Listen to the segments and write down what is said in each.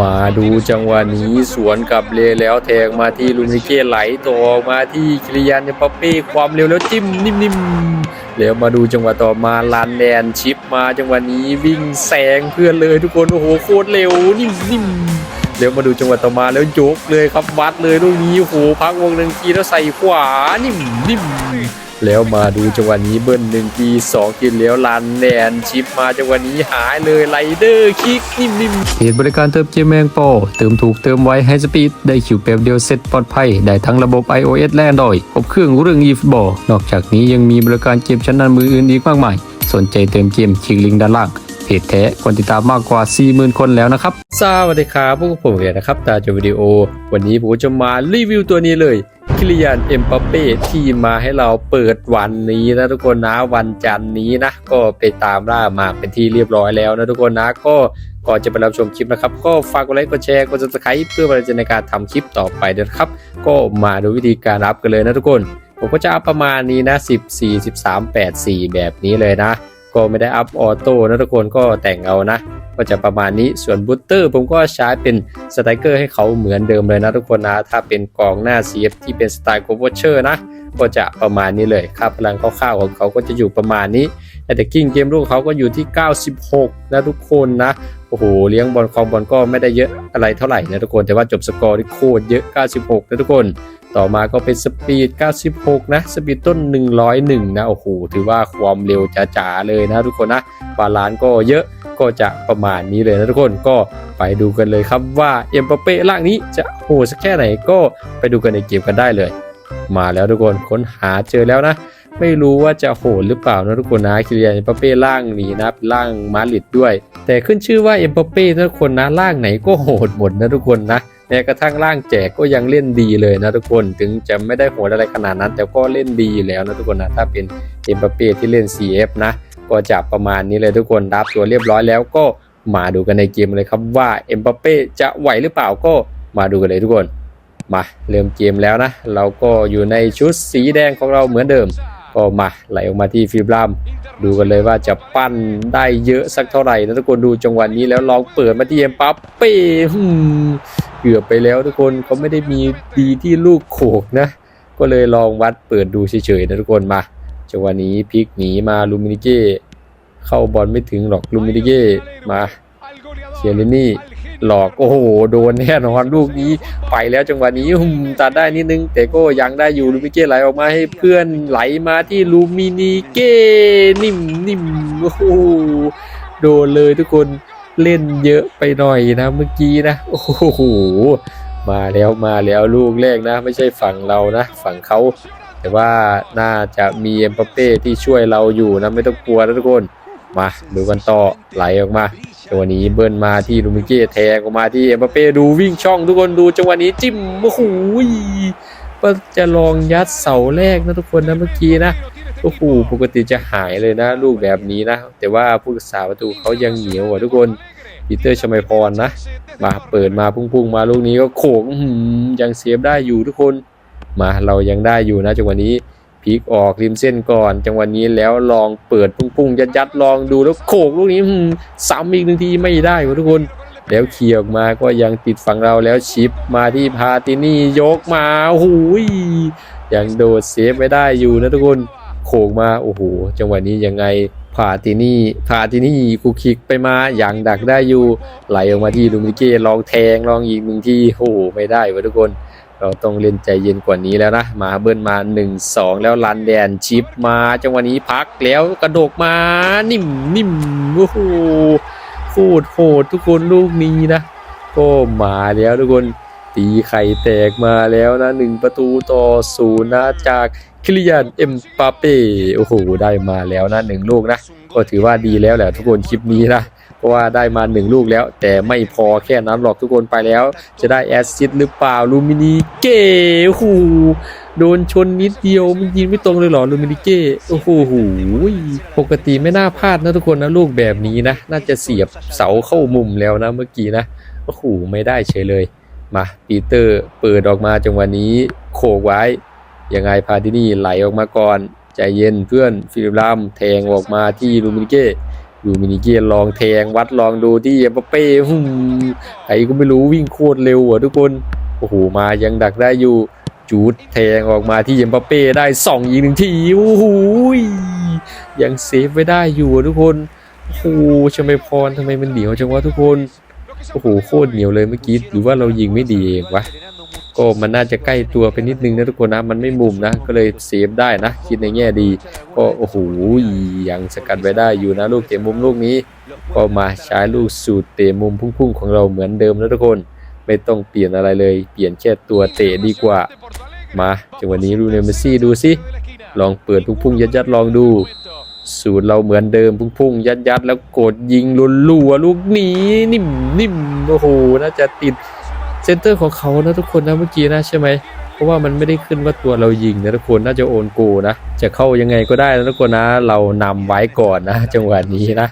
มาดูจังหวะนี้สวนกับเลแล้วแทงมาที่ลูมิเก้ไหลต่อมาที่คิริยันเนปเป้ความเร็วแล้วจิ้มนิ่มๆแล้วมาดูจังหวะต่อมาลานแดนชิปมาจังหวะนี้วิ่งแซงเพื่อนเลยทุกคนโอ้โหโคตรเร็วนิ่มๆแล้วมาดูจังหวะต่อมาแล้วยกเลยครับวัดเลยลูกนี้โอ้โหพักวงหนึ่งทีแล้วใส่ขวานิ่มๆ แล้วมาดูจังหวะนี้เบิ้ลหนึ่งทีสองทีแล้วลันแนนชิปมาจังหวะนี้หายเลยไรเดอร์คิกนิ่มๆเพจบริการเติมเกมแมงปอเติมถูกเติมไวให้สปีดได้คิวแป๊บเดียวเสร็จปลอดภัย ได้ทั้งระบบ iOS และ Android ครบเครื่องเรื่องอีฟบอลนอกจากนี้ยังมีบริการเกมชั้นนำมืออื่นอีกมากมาย สนใจเติมเกมคลิกลิงก์ด้านล่าง เพจแท้คนติดตามมากกว่า 40,000 คนแล้วนะครับสวัสดีครับพวกผมเรียนะครับตาจวิดีโอ วันนี้ผมจะมารีวิวตัวนี้เลยคิริยานเอ็มปาเป้ที่มาให้เราเปิดวันนี้นะทุกคนนะวันจันนี้นะ ก็ไปตามล่ามาเป็นที่เรียบร้อยแล้วนะทุกคนนะก็ก่อนจะไปรับชมคลิปนะครับ ก็ฝากกดไลค์กดแชร์กด subscribe เพื่อเป็นกำลังในการทำคลิปต่อไปด้วยนะครับ ก็มาดูวิธีการรับกันเลยนะทุกคน ผมก็จะอัพประมาณนี้นะ 14 13 8 4 แบบนี้เลยนะ ก็ไม่ได้อัพออโต้นะทุกคนก็แต่งเอานะ ก็จะประมาณนี้ส่วนบูตเตอร์ผมก็ใช้เป็นสไตรเกอร์ให้เขาเหมือนเดิมเลยนะทุกคนนะ ถ้าเป็นกองหน้า CF ที่เป็นสไตล์โคเวอร์เชอร์นะ ก็จะประมาณนี้เลยค่าพลังคร่าวๆของเขาก็จะอยู่ประมาณนี้ แต่กิ้งเกมลูกเขาก็อยู่ที่ 96 นะทุกคนนะโอ้โหเลี้ยงบอลคองบอลก็ไม่ได้เยอะอะไรเท่าไหร่นะทุกคนแต่ว่าจบสกอร์ที่โคตรเยอะ 96 นะทุกคน ต่อมาก็เป็นสปีด 96 นะ สปีดต้น 101 นะ โอ้โห ถือว่าความเร็วจ๋าๆเลยนะทุกคนนะ บาลานซ์ก็เยอะก็จะประมาณนี้เลยนะทุกคน ก็ไปดูกันเลยครับว่าเอ็มปเป้ล่างนี้จะโหดสักแค่ไหนก็ไปดูกันในเกมกันได้เลย มาแล้วทุกคนค้นหาเจอแล้วนะ ไม่รู้ว่าจะโหดหรือเปล่านะทุกคนนะคิริยานเอ็มปเป้ล่างนี้นะล่างมาริดด้วย แต่ขึ้นชื่อว่าเอ็มปเป้ทุกคนนะล่างไหนก็โหดหมดนะทุกคนนะ แม้กระทั่งล่างแจกก็ยังเล่นดีเลยนะทุกคนถึงจะไม่ได้โหดอะไรขนาดนั้น แต่ก็เล่นดีอยู่แล้วนะทุกคนนะถ้าเป็นเอ็มปาเป้ที่เล่น CF นะก็จะประมาณนี้เลยทุกคนรับตัวเรียบร้อยแล้วก็มาดูกันในเกมเลยครับว่าเอ็มปาเป้จะไหวหรือเปล่าก็มาดูกันเลยทุกคน มาเริ่มเกมแล้วนะ เราก็อยู่ในชุดสีแดงของเราเหมือนเดิม ก็มาไหลออกมาที่ฟิบลัมดูกันเลยว่าจะปั้นได้เยอะสักเท่าไหร่นะทุกคนดูจังหวะนี้แล้วลองเปิดมาที่เอ็มปัปเป้หืมเกือบไปแล้วทุกคนเขาไม่ได้มีดีที่ลูกโขกนะ ก็เลยลองวัดเปิดดูเฉยๆนะทุกคนมาจังหวะนี้พลิกหนีมาลูมินิเก้เข้าบอลไม่ถึงหรอกลูมินิเก้มาเชียร์ลินี่ หลอกโอ้โหโดนแน่นอนลูกนี้ไปแล้วจังหวะนี้หุมตัดได้นิดนึง แต่ก็ยังได้อยู่ลูมิเก้ไหลออกมาให้เพื่อนไหลมาที่ลูมินิเก้นิ่มนิ่มโอ้โหโดนเลยทุกคนเล่นเยอะไปหน่อยนะเมื่อกี้นะโอ้โหมาแล้วมาแล้วลูกแรกนะ ไม่ใช่ฝั่งเรานะ ฝั่งเขาแต่ว่าน่าจะมีเอ็มบัปเป้ที่ช่วยเราอยู่นะไม่ต้องกลัวนะทุกคน มาดูกันต่อไหลออกมาจังหวะนี้เบิ้ลมาที่ลูมิเก้แทงออกมาที่เอ็มบัปเป้ดูวิ่งช่องทุกคนดูจังหวะนี้จิ้มโอ้โหก็จะลองยัดเสาแรกนะทุกคนนะเมื่อกี้นะโอ้โหปกติจะหายเลยนะ ลูกแบบนี้นะ แต่ว่าผู้รักษาประตูเขายังเหนียวอะทุกคนปีเตอร์ชมัยพรนะมาเปิดมาพุ่งๆมาลูกนี้ก็โขกอื้อหือยังเซฟได้อยู่ทุกคนมาเรายังได้อยู่นะจังหวะนี้ พลิกออกริมเส้นก่อน จังหวะนี้แล้วลองเปิดพุ่งๆยัดยัดๆลองดูแล้วโขกลูกนี้ซ้ำอีกหนึ่งทีไม่ได้วะทุกคนแล้วเคลียร์ออกมาก็ยังติดฝั่งเราแล้วชิปมาที่พาตินี่ยกมาโอ้โหยยังโดดเซฟไม่ได้อยู่นะทุกคนโขกมาโอ้โหจังหวะนี้ยังไงพาตินี่พาตินี่กูคิกไปมาอยังดักได้อยู่ ไหลออกมาที่ลูมิเก้ลองแทงลองอีกหนึ่งทีโอ้โหไม่ได้วะทุกคน เราต้องเล่นใจเย็นกว่านี้แล้วนะ มาเบิ้ลมา 1 2 แล้วลันแดนชิปมา จังหวะนี้พักแล้วกระโดกมานิ่มนิ่มโอ้โหโคตรโหดทุกคนลูกนี้นะ ก็มาแล้วทุกคนตีไข่แตกมาแล้วนะหนึ่งประตูต่อศูนย์นะจากคิริยันเอ็มปาเป้โอ้โหได้มาแล้วนะหนึ่งลูกนะ ก็ถือว่าดีแล้วแหละทุกคนคลิปนี้นะ เพราะว่าได้มาหนึ่งลูกแล้ว แต่ไม่พอแค่นั้นหรอกทุกคนไปแล้ว จะได้แอสซิสต์หรือเปล่าลูมินีเก้โอ้โหโดนชนนิดเดียวมันยิงไม่ตรงเลยหรอลูมินิเก้โอ้โหปกติไม่น่าพลาดนะทุกคนนะลูกแบบนี้นะ น่าจะเสียบเสาเข้ามุมแล้วนะเมื่อกี้นะโอ้โหไม่ได้เฉยเลยมาปีเตอร์เปิดออกมาจังหวะนี้โขกไว้ยังไงพาดินี่ไหลออกมาก่อนใจเย็นเพื่อนฟิลิปลัมแทงออกมาที่ลูมินิเก้ ดูมินิเกนลองแทงวัดลองดูที่เอ็มเป้หืมใครก็ไม่รู้วิ่งโคตรเร็วอะทุกคนโอ้โหมายังดักได้อยู่จูดแทงออกมาที่เอ็มเป้ได้สองยิงหนึ่งทีโอ้โหยังเซฟไว้ได้อยู่อะทุกคนโอ้โหชมพรทำไมมันเหนียวจังวะทุกคนโอ้โหโคตรเหนียวเลยเมื่อกี้หรือว่าเรายิงไม่ดีเองวะ ก็มันน่าจะใกล้ตัวไปนิดนึงนะทุกคนนะ มันไม่มุมนะ ก็เลยเซฟได้นะ คิดในแง่ดี ก็โอ้โหยังสกัดไว้ได้อยู่นะลูกเตะมุมลูกนี้ ก็มาใช้ลูกสูตรเตะมุมพุ่งๆของเราเหมือนเดิมนะทุกคน ไม่ต้องเปลี่ยนอะไรเลย เปลี่ยนแค่ตัวเตะดีกว่า มาจังหวะนี้รูเนลเมสซี่ดูสิ ลองเปิดพุ่งๆยัดๆลองดู สูตรเราเหมือนเดิมพุ่งๆยัดๆแล้วกดยิงลุนลัวลูกนี้นิ่มนิ่มโอ้โหน่าจะติด เซนเตอร์ของเขานะทุกคนนะเมื่อกี้นะใช่ไหมเพราะว่ามันไม่ได้ขึ้นว่าตัวเรายิงนะทุกคนน่าจะโอนโกนะ จะเข้ายังไงก็ได้นะทุกคนนะ เรานำไว้ก่อนนะ จังหวะนี้นะ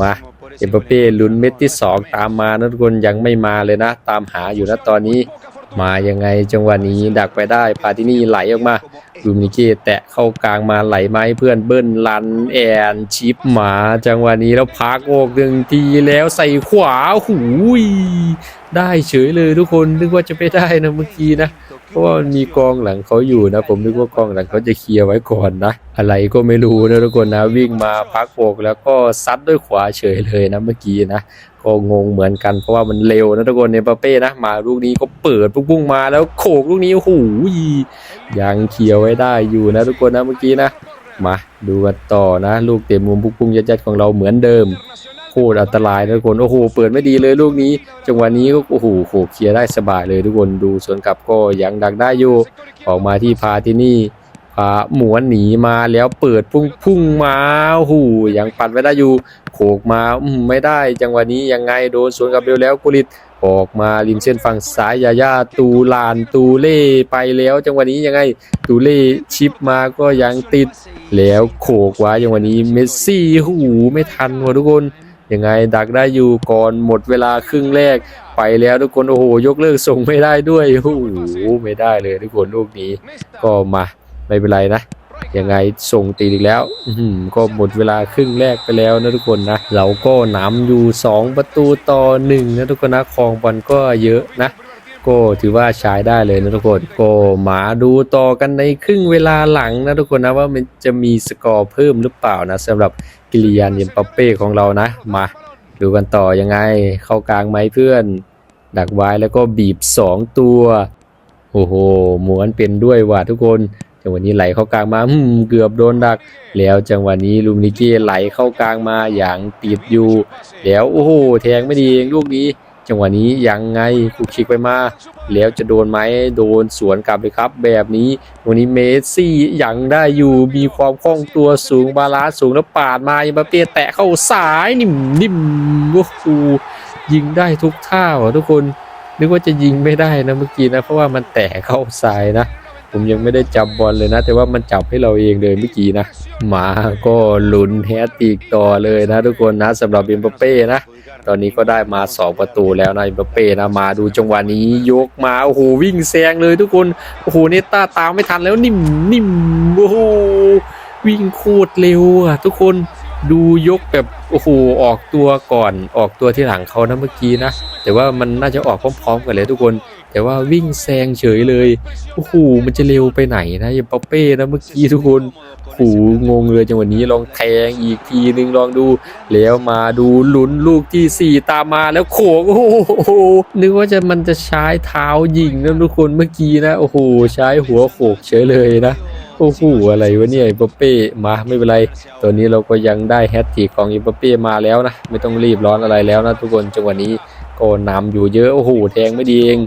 มาเอ็มบัปเป้ลุ้นเม็ดที่ 2 ตามมานะทุกคนยังไม่มาเลยนะ ตามหาอยู่นะตอนนี้ มายังไงจังหวะนี้ดักไปได้ปาที่นี่ไหลออกมา ลูมินิเกแตะเข้ากลางมาไหลไม้เพื่อนเบิ้ลลันแอนชิปหมาจังหวะนี้แล้วพักโอกหนึ่งทีแล้วใส่ขวาหูยได้เฉยเลยทุกคนนึกว่าจะไม่ได้นะเมื่อกี้นะ เพราะว่ามันมีกองหลังเขาอยู่นะ ผมนึกว่ากองหลังเขาจะเคลียร์ไว้ก่อนนะ อะไรก็ไม่รู้นะทุกคนนะวิ่งมาพักโอกแล้วก็ซัดด้วยขวาเฉยเลยนะเมื่อกี้นะก็งงเหมือนกันเพราะว่ามันเร็วนะทุกคนเนปาเป้นะมาลูกนี้ก็เปิดปุ้งมาแล้วโขกลูกนี้โอ้โหยังเคลียร์ไว้ได้อยู่นะทุกคนนะเมื่อกี้นะมาดูกันต่อนะ ลูกเตะมุมปุ้งๆยัดๆของเราเหมือนเดิม โคตรอันตรายนะทุกคนโอ้โหเปิดไม่ดีเลยลูกนี้ จังหวะนี้ก็โอ้โหโขกเคลียร์ได้สบายเลยทุกคนดูสวนกลับก็ยังดักได้อยู่ออกมาที่พาที่นี่พาหมวนหนีมาแล้วเปิดพุ่งพุ่งมาโอ้โหยังปัดไว้ได้อยู่โขกมาอืมไม่ได้ จังหวะนี้ยังไงโดนสวนกลับเร็วแล้วกุลิตออกมาริมเส้นฝั่งซ้ายยาย่าตูลานตูเล่ไปแล้ว จังหวะนี้ยังไงตูเล่ชิปมาก็ยังติด แล้วโขกไว้จังหวะนี้เมสซี่หูไม่ทันว่ะทุกคน ยังไงดักได้อยู่ก่อนหมดเวลาครึ่งแรกไปแล้วทุกคนโอ้โหยกเลิกส่งไม่ได้ด้วยโอ้โหไม่ได้เลยทุกคนลูกนี้ ก็มาไม่เป็นไรนะยังไงส่งตีอีกแล้วอืก็หมดเวลาครึ่งแรกไปแล้วนะทุกคนนะเราก็นำอยู่ 2 ประตูต่อ1นะทุกคนนะครองบอลก็เยอะนะก็ถือว่าใช้ได้เลยนะทุกคนก็มาดูต่อกันในครึ่งเวลาหลังนะทุกคนนะว่ามันจะมีสกอร์เพิ่มหรือเปล่านะสำหรับ กิลิยานเยมปัปเป้ของเรานะ มาดูกันต่อยังไง เข้ากลางไหมเพื่อน ดักไว้แล้วก็บีบ 2 ตัว โอ้โหหมวนเป็นด้วยว่ะทุกคน จังหวะนี้ไหลเข้ากลางมาเกือบโดนดัก แล้วจังหวะนี้ลูมนิเก้ไหลเข้ากลางมาอย่างติดอยู่ แล้วโอ้โหแทงไม่ดีลูกนี้ จังหวะนี้ยังไงคูคิกไปมา แล้วจะโดนไหมโดนสวนกลับเลยครับ แบบนี้วันนี้เมสซี่ยังได้อยู่มีความคล่องตัวสูงบาลานซ์สูงแล้วปาดมายังมาเปียแตะเข้าสายนิ่มนิ่มโอ้โหยิงได้ทุกท่าทุกคนนึกว่าจะยิงไม่ได้นะเมื่อกี้นะเพราะว่ามันแตะเข้าสายนะ ผมยังไม่ได้จับบอลเลยนะ แต่ว่ามันจับให้เราเองเลยเมื่อกี้นะ หมาก็ลุ้นแฮตติกต่อเลยนะ ทุกคนนะสำหรับเอ็มบัปเป้นะ ตอนนี้ก็ได้มา 2 ประตูแล้วนะเอ็มบัปเป้นะมาดูจังหวะนี้ยกมาโอ้โหวิ่งแซงเลยทุกคนโอ้โหเนต้าตามไม่ทันแล้วนิ่มนิ่มโอ้โหวิ่งโคตรเร็วอะทุกคนดูยกแบบโอ้โหออกตัวก่อนออกตัวที่หลังเขานะเมื่อกี้นะ แต่ว่ามันน่าจะออกพร้อมๆกันเลยทุกคน แต่ว่าวิ่งแซงเฉยเลยโอ้โหมันจะเร็วไปไหนนะเอ็มบัปเป้นะเมื่อกี้ทุกคนโอ้โหงงเลยจังหวะนี้ลองแทงอีกทีนึงลองดู แล้วมาดูลุ้นลูกที่ 4 ตามมาแล้วโขกโอ้โหนึกว่าจะมันจะใช้เท้ายิงนะทุกคนเมื่อกี้นะโอ้โหใช้หัวโขกเฉยเลยนะโอ้โหอะไรวะเนี่ยเอ็มบัปเป้มาไม่เป็นไรตอนนี้เราก็ยังได้แฮตทริกของอ็มบัปเป้มาแล้วนะ ไม่ต้องรีบร้อนอะไรแล้วนะทุกคนจังหวะนี้ก็นำอยู่เยอะ โอ้โหแทงไม่ดีเอง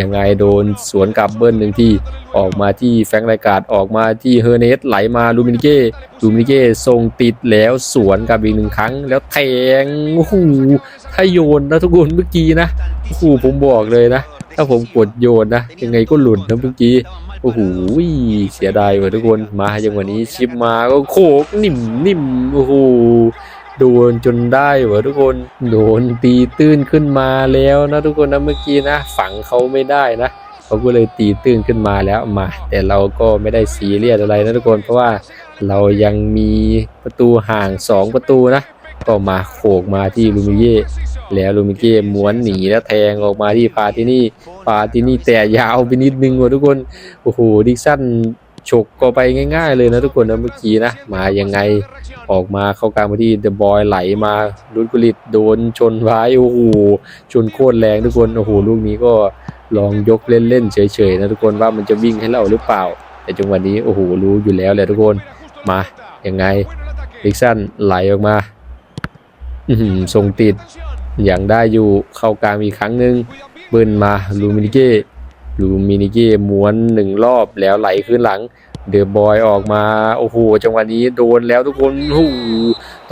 ยังไงโดนสวนกลับเบิ้ลหนึ่งที่ออกมาที่แฟงค์ไรการ์ดออกมาที่เฮอร์เนสไหลมาลูมินิเก้ลูมินิเก้ทรงติดแล้วสวนกลับอีกหนึ่งครั้ง แล้วแทงโอ้โหถ้าโยนนะทุกคนเมื่อกี้นะโอ้โหผมบอกเลยนะ ถ้าผมกดโยนนะ ยังไงก็หลุดนะเมื่อกี้โอ้โหเสียดายว่ะทุกคนมาอย่างวันนี้ชิปมาก็โขกนิ่มนิ่มโอ้โห โดนจนได้วะทุกคนโดนตีตื้นขึ้นมาแล้วนะทุกคนนะเมื่อกี้นะ ฝังเขาไม่ได้นะเขาก็เลยตีตื้นขึ้นมาแล้วมา แต่เราก็ไม่ได้ซีเรียสอะไรนะทุกคนเพราะว่าเรายังมีประตูห่าง 2 ประตูนะ ก็มาโขกมาที่ลูมิเย่แล้วลูมิเย่ม้วนหนีแล้วแทงออกมาที่พาตินี่พาตินี่แต่ยาวไปนิดนึงว่ะทุกคนโอ้โหดิกสัน ฉกก็ไปง่ายๆเลยนะทุกคนนะเมื่อกี้นะมายังไงออกมาเข้ากลางมาที่เดอะบอยไหลมาลุดกุลิตโดนชนไว้โอ้โหชนโคตรแรงทุกคนโอ้โหลูกนี้ก็ลองยกเล่นๆเฉยๆนะทุกคนว่ามันจะวิ่งให้เราหรือเปล่า แต่จังหวะนี้โอ้โหรู้อยู่แล้วแหละทุกคนมายังไงดิกสันไหลออกมาอื้อหือทรงติดอย่างได้อยู่เข้ากลางอีกครั้งหนึ่งบิ้ลมาลูมินิเก้ ลูมินิเก้ม้วนหนึ่งรอบแล้วไหลขึ้นหลัง เดอะบอยออกมา โอ้โห จังหวะนี้โดนแล้วทุกคนโอ้โห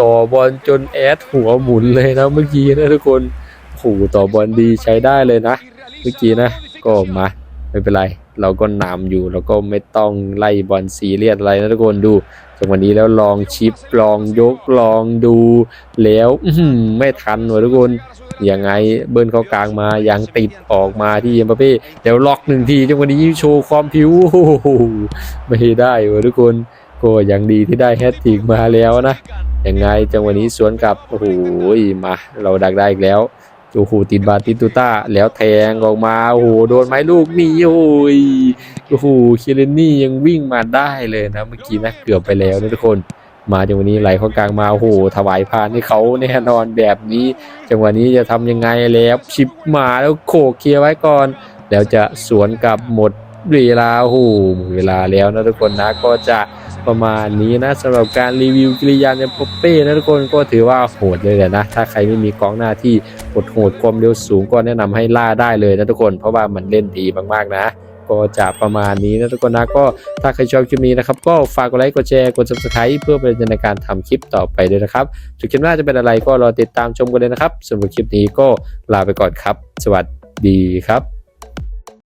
ต่อบอลจนแอดหัวหมุนเลยนะเมื่อกี้นะทุกคนโอ้โหต่อบอลดีใช้ได้เลยนะ เมื่อกี้นะ ก็มาไม่เป็นไร เราก็นำอยู่เราก็ไม่ต้องไล่บอลซีเรียสอะไรนะทุกคนดูจังหวะนี้แล้วลองชิปลองยกลองดูแล้วอืไม่ทันว่ะทุกคน ยังไงเบิ้ลเข้ากลางมายังติดออกมาที่เอ็มบัปเป้แล้วล็อกหนึ่งทีจังหวะนี้โชว์ความผิวโอ้โหไม่ได้ว่ะทุกคนก็ยังดีที่ได้แฮตทริกมาแล้วนะยังไงจังหวะนี้สวนกลับโอ้โหมา เราดักได้อีกแล้วโอ้โหติดบาติตูต้าแล้วแทงออกมาโอ้โหโดนไม้ลูกนี่โอ้ยโอ้โหคิเลนนี่ยังวิ่งมาได้เลยนะเมื่อกี้นะเกือบไปแล้วนะทุกคน มาจังหวะนี้ไหลเข้ากลางมาโอ้โหถวายพานให้เขาแน่นอนแบบนี้ จังหวะนี้จะทำยังไงแล้วชิปมาแล้วโขกเคลียร์ไว้ก่อน แล้วจะสวนกลับหมดเวลาโอ้โหเวลาแล้วนะทุกคนนะก็จะประมาณนี้นะสำหรับการรีวิวกิริยานยปปเป้นะทุกคนก็ถือว่าโหดเลยแหละนะ ถ้าใครไม่มีกองหน้าที่โหดโหดความเร็วสูงก็แนะนำให้ล่าได้เลยนะทุกคน เพราะว่ามันเล่นดีมากๆนะ ก็จะประมาณนี้นะทุกคนนะก็ถ้าใครชอบคลิปนี้นะครับก็ฝากกดไลค์กดแชร์กด subscribe เพื่อเป็นในการทำคลิปต่อไปด้วยนะครับถึงคลิปหน้าจะเป็นอะไรก็รอติดตามชมกันเลยนะครับสำหรับคลิปนี้ก็ลาไปก่อนครับ สวัสดีครับ